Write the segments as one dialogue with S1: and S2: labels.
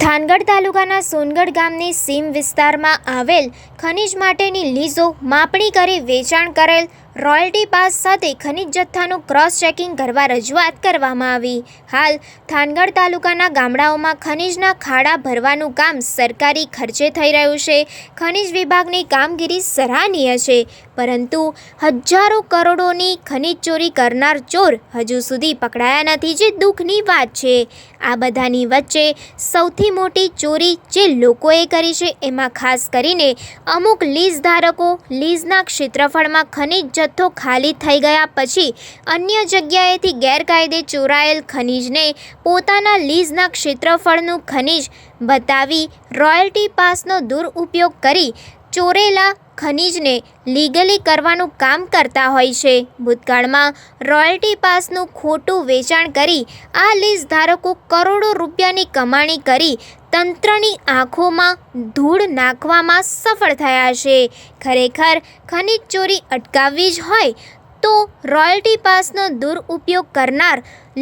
S1: થાનગઢ તાલુકાના સોનગઢ ગામની સીમ વિસ્તારમાં આવેલ ખનિજ માટેની લીઝો માપણી કરી વેચાણ કરેલ રોયલ્ટી પાસ સાથે ખનિજ જથ્થાનું ક્રોસ ચેકિંગ કરવા રજૂઆત કરવામાં આવી. હાલ, થાનગઢ તાલુકાના ગામડાઓમાં ખનિજના ખાડા ભરવાનું કામ સરકારી ખર્ચે થઈ રહ્યું છે. ખનિજ વિભાગની કામગીરી સરાહનીય છે, પરંતુ હજારો કરોડોની ખનિજ ચોરી કરનાર ચોર હજુ સુધી પકડાયા નથી જે દુઃખની વાત છે. આ બધાની વચ્ચે સૌથી મોટી ચોરી જે લોકોએ કરી છે, એમાં ખાસ કરીને અમુક લીઝ ધારકો લીઝના ક્ષેત્રફળમાં ખનિજ જથ્થો ખાલી થઈ ગયા પછી અન્ય જગ્યાએથી ગેરકાયદે ચોરાયેલ ખનીજને પોતાના લીઝના ક્ષેત્રફળનું ખનિજ બતાવી રોયલ્ટી પાસનો દુરુપયોગ કરી ચોરેલા ખનિજને લીગલી કરવાનું કામ કરતા હોય છે. ભૂતકાળમાં રોયલ્ટી પાસનું ખોટું વેચાણ કરી આ લીઝ ધારકો કરોડો રૂપિયાની કમાણી કરી તંત્રની આંખોમાં ધૂળ નાખવામાં સફળ થયા છે. ખરેખર ખનિજ ચોરી અટકાવવી જ હોય તો રોયલ્ટી પાસનો દુરુપયોગ કરનાર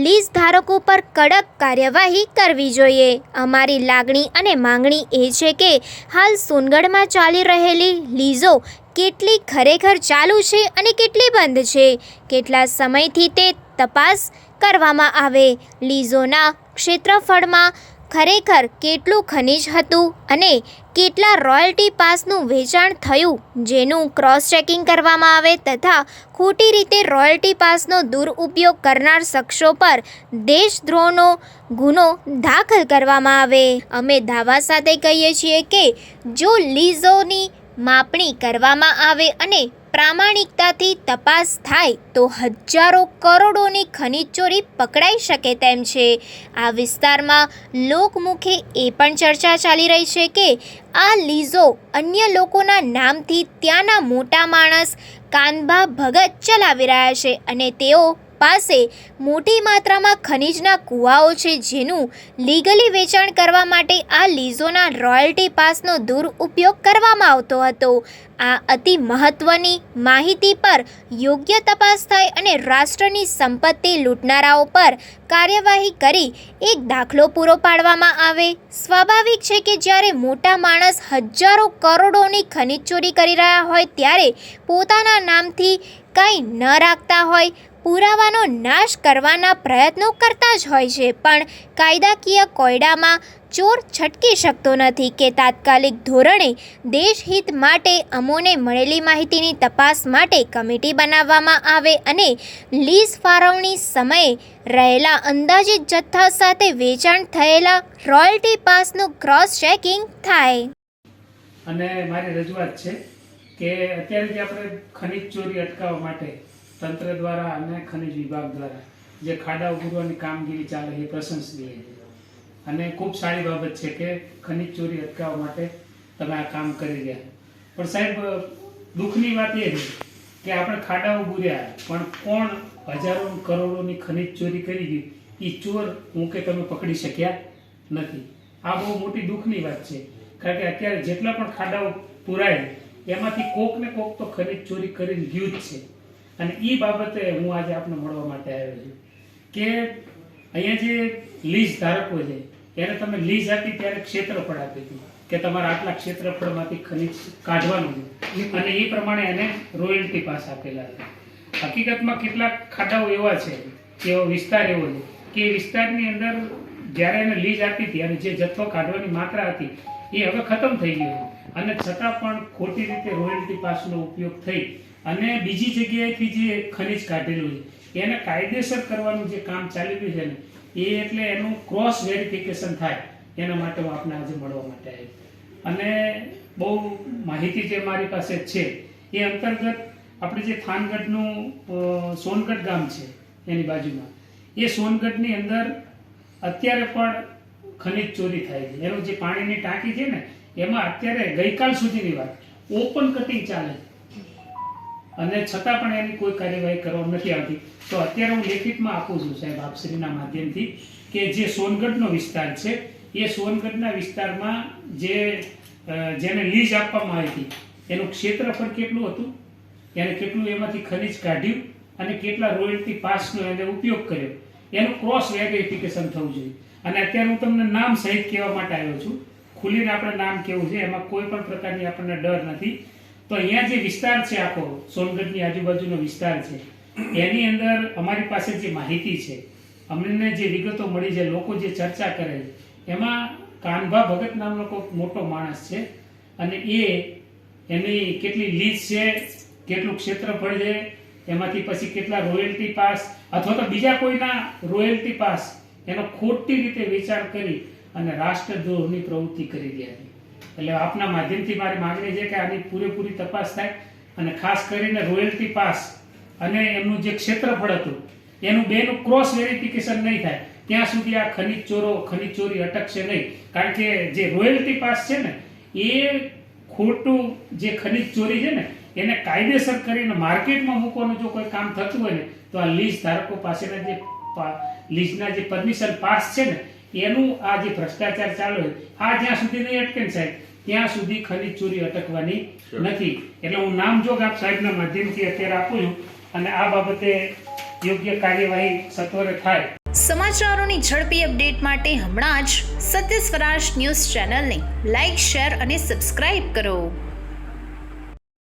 S1: લીઝ ધારકો પર કડક કાર્યવાહી કરવી જોઈએ. અમારી લાગણી અને માંગણી એ છે કે હાલ સોનગઢમાં ચાલી રહેલી લીઝો કેટલી ખરેખર ચાલુ છે અને કેટલી બંધ છે? કેટલા સમયથી તે તપાસ કરવામાં આવે? લીઝોના ક્ષેત્રફળમાં ખરેખર કેટલું ખનિજ હતું અને કેટલા રોયલ્ટી પાસનું વેચાણ થયું, જેનું ક્રોસ ચેકિંગ કરવામાં આવે તથા ખોટી રીતે રોયલ્ટી પાસનો દુરુપયોગ કરનાર શખ્સો પર દેશદ્રોહનો ગુનો દાખલ કરવામાં આવે. અમે દાવા સાથે કહીએ છીએ કે જો લીઝોની માપણી કરવામાં આવે અને પ્રામાણિકતાથી તપાસ થાય તો હજારો કરોડોની ખનિજ ચોરી પકડાઈ શકે તેમ છે. આ વિસ્તારમાં લોકમુખે એ પણ ચર્ચા ચાલી રહી છે કે આ લીઝો અન્ય લોકોના નામથી ત્યાંના મોટા માણસ કાનભા ભગત ચલાવી રહ્યા છે અને તેઓ પાસે મોટી માત્રામાં ખનિજના કૂવાઓ છે જેનું લીગલી વેચાણ કરવા માટે આ લીઝોના રોયલ્ટી પાસનો દુરુપયોગ કરવામાં આવતો હતો. આ અતિ મહત્ત્વની માહિતી પર યોગ્ય તપાસ થાય અને રાષ્ટ્રની સંપત્તિ લૂંટનારાઓ પર કાર્યવાહી કરી એક દાખલો પૂરો પાડવામાં આવે. સ્વાભાવિક છે કે જ્યારે મોટા માણસ હજારો કરોડોની ખનિજ ચોરી કરી રહ્યા હોય ત્યારે પોતાના નામથી કંઈ ન રાખતા હોય પુરાવાનો નાશ કરવાના પ્રયત્નો કરતા જ હોય છે, પણ કાયદાકીય કોયડામાં ચોર છટકી શકતો નથી કે તાત્કાલિક ધોરણે દેશહિત માટે અમોને મળેલી માહિતીની તપાસ માટે કમિટી બનાવવામાં આવે અને લીઝ ફાળવણી સમયે રહેલા અંદાજિત જથ્થા સાથે વેચાણ થયેલા રોયલ્ટી પાસનું ક્રોસ ચેકિંગ થાય.
S2: અને મારી રજૂઆત છે કે અત્યારે જે આપણે ખનિજ ચોરી અટકાવવા માટે તંત્ર દ્વારા અને ખનિજ વિભાગ દ્વારા જે ખાડા ઉગરવાની કામગીરી ચાલે એ પ્રશંસનીય અને ખૂબ સારી બાબત છે કે ખનિજ ચોરી અટકાવવા માટે તમે આ કામ કરી રહ્યા પણ સાહેબ, દુઃખની વાત એ છે કે આપણે ખાડાઓ બુર્યા પણ કોણ હજારો કરોડોની ખનિજ ચોરી કરી ગઈ એ ચોર હું કે તમે પકડી શક્યા નથી. આ બહુ મોટી દુઃખની વાત છે. કારણ કે અત્યારે જેટલા પણ ખાડાઓ પુરાય એમાંથી કોક ને કોક તો ખરીદ ચોરી કરીને ગયું જ છે. અને એ બાબતે હું આજે આપને મળવા માટે આવ્યો છું કે અહીંયા જે લીઝ ધારકો છે, એને તમે લીઝ આપી ત્યારે ક્ષેત્રફળ આપી હતું કે તમારે આટલા ક્ષેત્રફળમાંથી ખનિજ કાઢવાનું છે. અને એ પ્રમાણે એને રોયલ્ટી પાસ આપેલા છે. હકીકતમાં કેટલાક ખાડાઓ એવા છે, એવો વિસ્તાર એવો છે કે એ વિસ્તારની અંદર જ્યારે એને લીઝ આપી હતી અને જે જથ્થો કાઢવાની માત્રા હતી, એ હવે ખતમ થઈ ગયો અને છતાં પણ ખોટી રીતે રોયલ્ટી પાસનો ઉપયોગ થઈ અને બીજી જગ્યાએથી જે ખનિજ કાઢેલું છે, એને કાયદેસર કરવાનું જે કામ ચાલી રહ્યું છે ને, એ એટલે એનું ક્રોસ વેરિફિકેશન થાય. એના માટે હું આપને આજે મળવા માટે આવ્યો અને બહુ માહિતી જે મારી પાસે છે, એ અંતર્ગત આપણે જે થાનગઢનું સોનગઢ ગામ છે, એની બાજુમાં, એ સોનગઢની અંદર અત્યારે પણ ખનિજ ચોરી થાય છે. એનું જે પાણીની ટાંકી છે ને, એમાં અત્યારે ગઈકાલ સુધીની વાત, ઓપન કટિંગ ચાલે છે. અને છતાં પણ એની કોઈ કાર્યવાહી કરવામાં નથી આવતી. તો અત્યારે હું લેખિતમાં આપું છું સાહેબ આપશ્રીના માધ્યમથી કે જે સોનગઢનો વિસ્તાર છે, એ સોનગઢના વિસ્તારમાં જે જેને લીઝ આપવામાં આવી હતી, એનું ક્ષેત્રફળ કેટલું હતું? એને કેટલું એમાંથી ખનિજ કાઢ્યું અને કેટલા રોયલ્ટી પાસનો એને ઉપયોગ કર્યો? એનું ક્રોસ વેરિફિકેશન થવું જોઈએ. અને અત્યારે હું તમને નામ સહિત કહેવા માટે આવ્યો છું. ખુલીને આપણે નામ કેવું છે, એમાં કોઈ પણ પ્રકારની આપણને ડર નથી. તો અહીંયા જે વિસ્તાર છે આખો, સોનગઢની આજુબાજુનો વિસ્તાર છે, એની અંદર અમારી પાસે જે માહિતી છે, અમને જે વિગતો મળી છે, લોકો જે ચર્ચા કરે એમાં કાનભા ભગત નામનો કોઈ મોટો માણસ છે, અને એ એની કેટલી લીઝ છે, કેટલું ક્ષેત્રફળ છે, એમાંથી પછી કેટલા રોયલ્ટી પાસ, અથવા તો બીજા કોઈના રોયલ્ટી પાસ, એનો ખોટી રીતે વિચાર કરી અને રાષ્ટ્રદ્રોહની પ્રવૃત્તિ કરી રહ્યા એટલે આપના માધ્યમથી મારી માંગણી છે કે આની પૂરેપૂરી તપાસ થાય અને ખાસ કરીને રોયલ્ટી પાસ અને એમનું જે ક્ષેત્રફળ હતું, એનું બેનું ક્રોસ વેરિફિકેશન નહીં થાય. ત્યાં સુધી આ ખનિજ ચોરો, ખનિજ ચોરી અટકશે નહીં. કારણ કે જે રોયલ્ટી પાસ છે ને, એ ખોટું જે ખનિજ ચોરી છે ને, એને કાયદેસર કરીને માર્કેટમાં મૂકવાનું જો કોઈ કામ થતું હોય ને, તો આ લીઝ ધારકો પાસેના જે લીઝના જે પરમિશન પાસ છે ને, એનું આ જે ભ્રષ્ટાચાર ચાલુ હોય આ જ્યાં સુધી નહીં અટકે ને સાહેબ ત્યાં સુધી ખનીજ ચોરી અટકવાની નથી. એટલે હું નામ જોગ આપ સાહેબના માધ્યમથી અત્યારે આપું છું અને આ બાબતે યોગ્ય કાર્યવાહી સત્વરે થાય.
S3: સમાચારોની ઝડપી અપડેટ માટે હમણાં જ સત્ય સ્વરાજ ન્યૂઝ ચેનલને લાઇક શેર અને સબસ્ક્રાઇબ કરો.